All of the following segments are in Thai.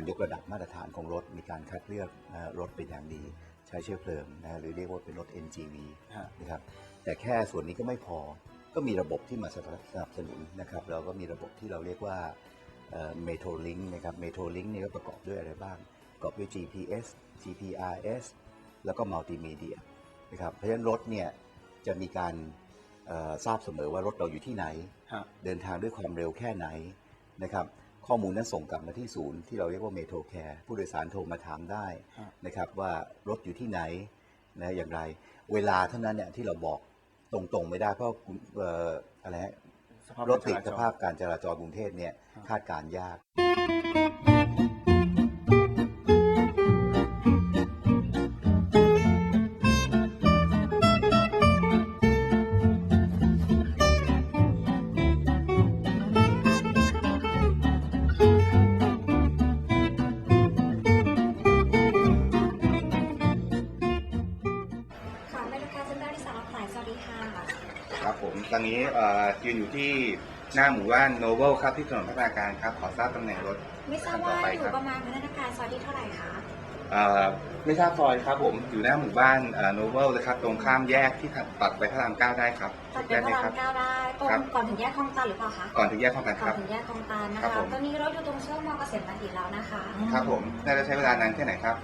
การยกระดับมาตรฐานของรถ มีการคัดเลือกนะฮะรถเป็นอย่างดี ใช้เชื้อเพลิงนะฮะหรือเรียกว่าเป็นรถ NGV ฮะนะครับแต่แค่ส่วนนี้ก็ไม่พอก็มีระบบที่มาสนับสนุนนะครับเราก็มีระบบที่เราเรียกว่าเมโทรลิงนะครับเมโทรลิงนี่ก็ประกอบด้วยอะไรบ้าง ประกอบด้วย GPS GPRS แล้วก็มัลติมีเดียนะครับเพราะฉะนั้นรถเนี่ยจะมีการเอ่อทราบเสมอว่ารถเราอยู่ที่ไหนฮะเดินทางด้วยความเร็วแค่ไหนนะครับ ข้อมูลนั้นส่งกลับมาที่ศูนย์ที่เราเรียกว่าเมโทรแคร์ผู้โดยสารโทรมาถามได้ฮะนะครับว่ารถอยู่ที่ไหนนะอย่างไร เวลาเท่านั้นเนี่ยที่เราบอกตรงๆไม่ได้เพราะเอ่ออะไรฮะสภาพรถติดการจสรภาพการจราจรกรุงเทพเนี่ยครับคาดการณ์ยาก ครับผมตอนนี้เอ่อยืนอยู่ที่หน้าหมู่บ้านโนเวลครับที่ถนนพัฒนาการครับขอทราบตำแหน่งรถไม่ทราบว่าอยู่ประมาณพัฒนาการซอยที่เท่าไหร่คะเอ่อไม่ทราบซอยครับผมอยู่หน้าหมู่บ้านโนเวลเลยครับตรงข้ามแยกที่ตัดไปพระรามเก้าได้ครับตัดได้เป็นไหพมระครารัมบเก้าได้ตรงครับก่อนถึงแยกคลองตันหรือเปล่าคะก่อนถึงแยกคลองตันก่คอรันบถึงแยกคลองตันนะครัคะบผมตอนนี้รถอยู่ตรงช่วงมอเกษตรบัณฑิตแล้วนะคะครับผมน่าจะใช้เวลานานแค่ไหนครับ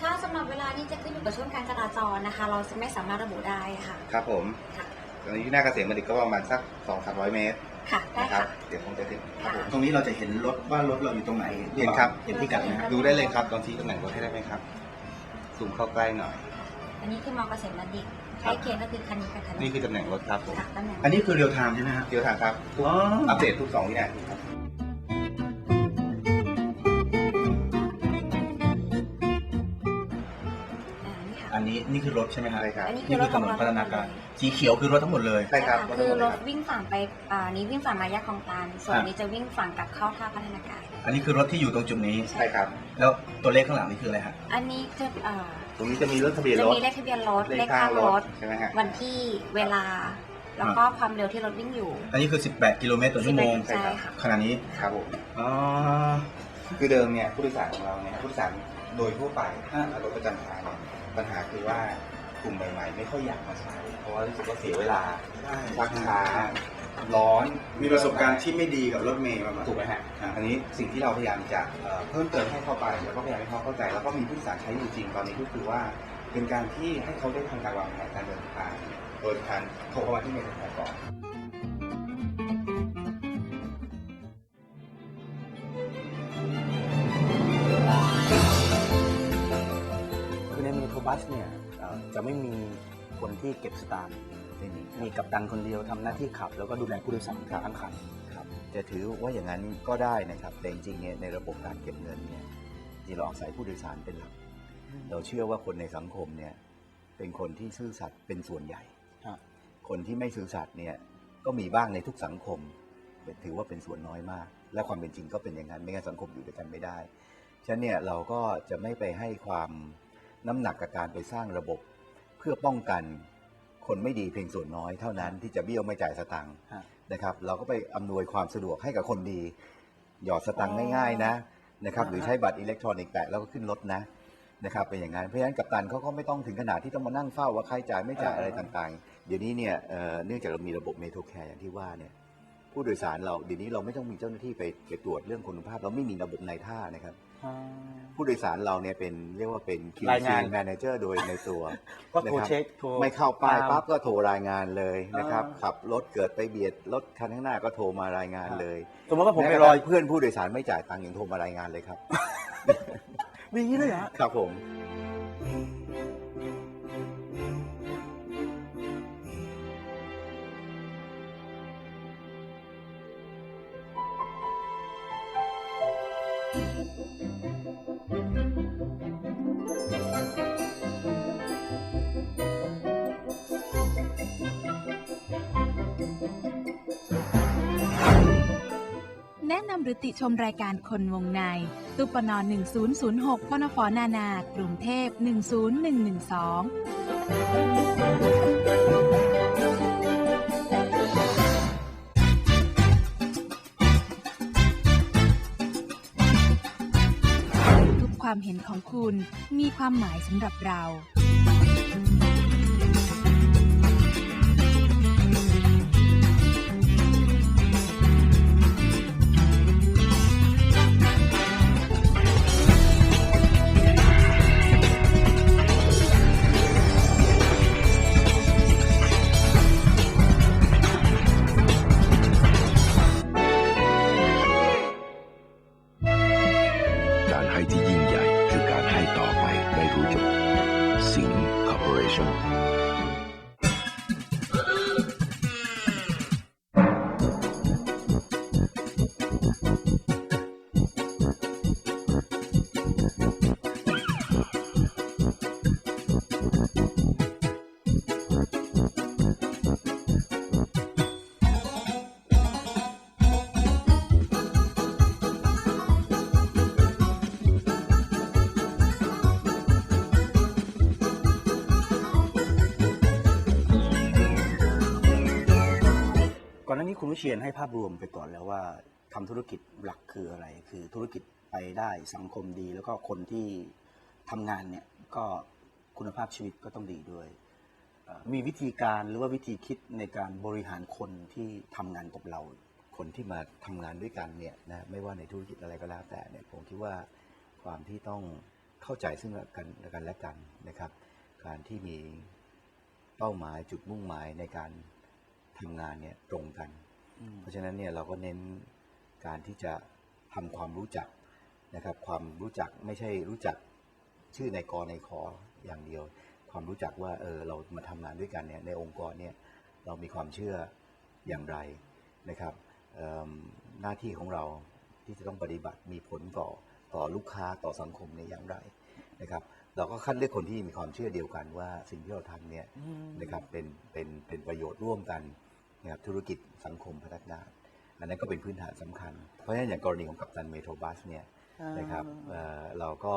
ถ้าสำหรับเวลานี้จะขึ้นอยู่กับช่วงการจราจรนะคะ เราจะไม่สามารถระบุได้ค่ะ ครับผมค่ะ ตอนนี้ที่หน้าเกษมบัณฑิตก็ประมาณสัก2 3 0 0เมตรค่ะได้นะครัค่ะบเดี๋ยวคงจะถึงค่ะตรงนี้เราจะเห็นรถว่ารถเราอยู่ตรงไหนเห็นครับเห็นพิกัดไหมครับดูได้เลยครับลองชี้ตำแหน่งรถให้ได้ไหมครับซูมเข้าใกล้หน่อย อันนี้คือมอเกษตรบัณฑิตใกล้เคียงก็คือคันนี้กับคันนี่นี้คือตำแหน่งรถครับผมค่ะตำแหน่งอันนี้คือเรียลไทม์ใช่ไหมครับเดี๋ยวถามครับทุกอ๋ออัปเดตทุก2วินาที นนี้นี่คือรถใช่ไหมครับใช่ครับ อันนี้คืนี่อรคือถถของนนเราพัฒนาการสีเขียวคือรถทั้งหมดเลย ใช่ครับะคือรถวิ่งฝั่งไปอ่านี้วิ่งฝั่งมาแยกคลองตันส่วนครับนี้จะวิ่งฝั่งกลับเข้าท่าพัฒนาการ อันนี้คือรถที่อยู่ตรงจุดนี้ ใช่ครับ แล้วตัวเลขข้างหลังนี่คืออะไรฮะอันนี้จะอ่าตรงนี้จะมีรถทะเบียนจะรถมีเลขทะเบียนรถเลเลขขข้าข้างงรรถถใช่ไหมฮะ วันที่เวลา แล้วก็ความเร็วที่รถวิ่งอยู่อันนี้คือ 18 กิโลเมตรต่อชั่วโมง ใช่ค่ะขณะนี้ครับผม อ๋อ คือเดิมเนี่ยผู้โดยสารของเราเนี่ยผู้โดยสารโดยทั่วไปถ้ารถประจำทางเนี่ย ปัญหาคือว่ากลุ่มใหม่ๆ ไม่ค่อยอยากมาใช้ เพราะว่ารู้สึกว่าเสียเวลาชักช้าร้อนมีประสบการณ์ที่ไม่ดีกับรถเมย์มาก่อนถูกไหมฮะครับอันนี้สิ่งที่เราพยายามจะเอ่อเพิ่มเติมให้เข้าไป แล้วก็พยายามให้เขาเข้าใจ แล้วก็มีผู้โดยสารใช้อยู่จริงตอนนี้ก็คือว่า เป็นการที่ให้เขาได้ทำการวางแผนการเดินทางโดยการโทรเข้ามาที่เมล์แทนก่อน บัสเนี่ยเอ่อจะไม่มีคนที่เก็บสตางค์ไม่มีมีกัปตันคนเดียวทำหน้าที่ขับ แล้วก็ดูแลผู้โดยสารทั้งคันครับจะถือว่าอย่างนั้นก็ได้นะครับ แต่จริงๆเนี่ยในระบบการเก็บเงินเนี่ยจริงเราอาศัยผู้โดยสารเป็นหลักเราเชื่อว่าคนในสังคมเนี่ยเป็นคนที่ซื่อสัตย์เป็นส่วนใหญ่ครับคนที่ไม่ซื่อสัตย์เนี่ยก็มีบ้างในทุกสังคมแต่ถือว่าเป็นส่วนน้อยมาก และความเป็นจริงก็เป็นอย่างนั้น ไม่งั้นสังคมอยู่ด้วยกันไม่ได้ ฉะนั้นเนี่ยเราก็จะไม่ไปให้ความ น้ำหนักกับการไปสร้างระบบ เพื่อป้องกันคนไม่ดีเพียงส่วนน้อยเท่านั้นที่จะเบี้ยวไม่จ่ายสตังค์ฮะ นะครับเราก็ไปอำนวยความสะดวกให้กับคนดี หยอดสตังค์ง่ายๆนะนะครับอ่าฮะหรือใช้บัตรอิเล็กทรอนิกส์แตะแล้วก็ขึ้นรถนะนะครับเป็นอย่างนั้นเพราะฉะนั้นกัปตันเขาก็ไม่ต้องถึงขนาดที่ต้องมานั่งเฝ้าว่าใครจ่ายไม่จ่ายอะไรต่างๆ เดี๋ยวนี้เนี่ยเอ่อเนื่องจากเรามีระบบเมโทรแคร์อย่างที่ว่าเนี่ยผู้โดยสารเราเดี๋ยวนี้เราไม่ต้องมีเจ้าหน้าที่ไปไปตรวจเรื่องคุณภาพ เราไม่มีระบบในท่านะครับ ผู้โดยสารเราเนี่ยเป็นเรียกว่าเป็น ราย QC งาน Manager โดยในตัว ก็โทรนะครับเช็คโทร ไม่เข้าป้ายตมปั๊บก็โทรรายงานเลยนะครับ อ่า ขับรถเกิดไปเบียดรถคันข้างหน้าก็โทรมารายงานครับเลยสมมติว่าผมไปแกรอทั่งเพื่อนผู้โดยสารไม่จ่ายตังค์ยังโทรมารายงานเลยครับ มีอย่างนี้เลยเหรอครับผม หรือติชมรายการคนวงในตุปน1006พนฟนานากรุงเทพ 10112ความเห็นของคุณมีความหมายสำหรับเรา คุณวิเชียนให้ภาพรวมไปก่อนแล้วว่าทำธุรกิจหลักคืออะไร คือธุรกิจไปได้สังคมดี แล้วก็คนที่ทำงานเนี่ยก็คุณภาพชีวิตก็ต้องดีด้วยเอ่อมีวิธีการหรือว่าวิธีคิดในการบริหารคนที่ทำงานกับเรา คนที่มาทำงานด้วยกันเนี่ยนะไม่ว่าในธุรกิจอะไรก็แล้วแต่เนี่ยผมคิดว่าความที่ต้องเข้าใจซึ่งกันและกันและกันนะครับ การที่มีเป้าหมายจุดมุ่งหมายในการทำงานเนี่ยตรงกัน เพราะฉะนั้นเนี่ยเราก็เน้นการที่จะทำความรู้จักนะครับ ความรู้จักไม่ใช่รู้จักชื่อในกรในขออย่างเดียว ความรู้จักว่าเออเรามาทำงานด้วยกันเนี่ยในองค์กรเนี่ยเรามีความเชื่ออย่างไรนะครับเอิ่มหน้าที่ของเราที่จะต้องปฏิบัติมีผลต่อต่อลูกค้าต่อสังคมเนี่ยอย่างไรนะครับเราก็คัดเลือกคนที่มีความเชื่อเดียวกันว่าสิ่งที่เราทำเนี่ยนะครับเป็นเป็นเป็นประโยชน์ร่วมกัน นะครับธุรกิจสังคมพัฒนาอันนั้นก็เป็นพื้นฐานสำคัญ เพราะฉะนั้นอย่างกรณีของกัปตันเมโทรบัสเนี่ยนะครับเอ่อเราก็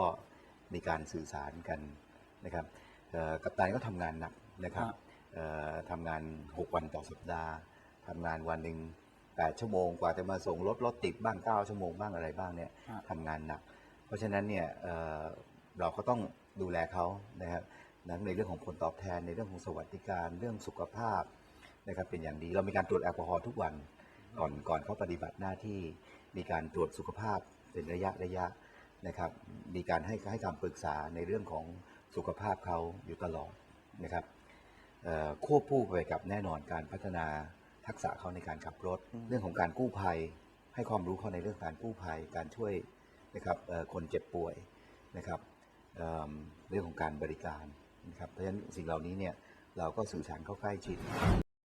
มีการสื่อสารกันนะครับเอ่อกัปตันก็ทำงานหนักนะครับครับเอ่อทำงาน 6 วันต่อสัปดาห์ทำงานวันหนึ่ง8ชั่วโมงกว่าจะมาส่งรถรถติดบ้าง 9 ชั่วโมงบ้างอะไรบ้างเนี่ยครับทำงานหนัก เพราะฉะนั้นเนี่ยเอ่อเราก็ต้องดูแลเขานะครับทั้งในเรื่องของผลตอบแทนในเรื่องของสวัสดิการเรื่องสุขภาพ นะครับเป็นอย่างดี เรามีการตรวจแอลกอฮอล์ทุกวันก่อนก่อนเขาปฏิบัติหน้าที่มีการตรวจสุขภาพเป็นระยะระยะนะครับ มีการให้ให้คำปรึกษาในเรื่องของสุขภาพเขาอยู่ตลอดนะครับเอ่อควบคู่ไปกับแน่นอนการพัฒนาทักษะเขาในการขับรถ เรื่องของการกู้ภัย ให้ความรู้เขาในเรื่องการกู้ภัย การช่วยนะครับเอ่อคนเจ็บป่วยนะครับเอิ่มเรื่องของการบริการนะครับเพราะฉะนั้นสิ่งเหล่านี้เนี่ยเราก็สื่อสารเข้าใกล้ชิด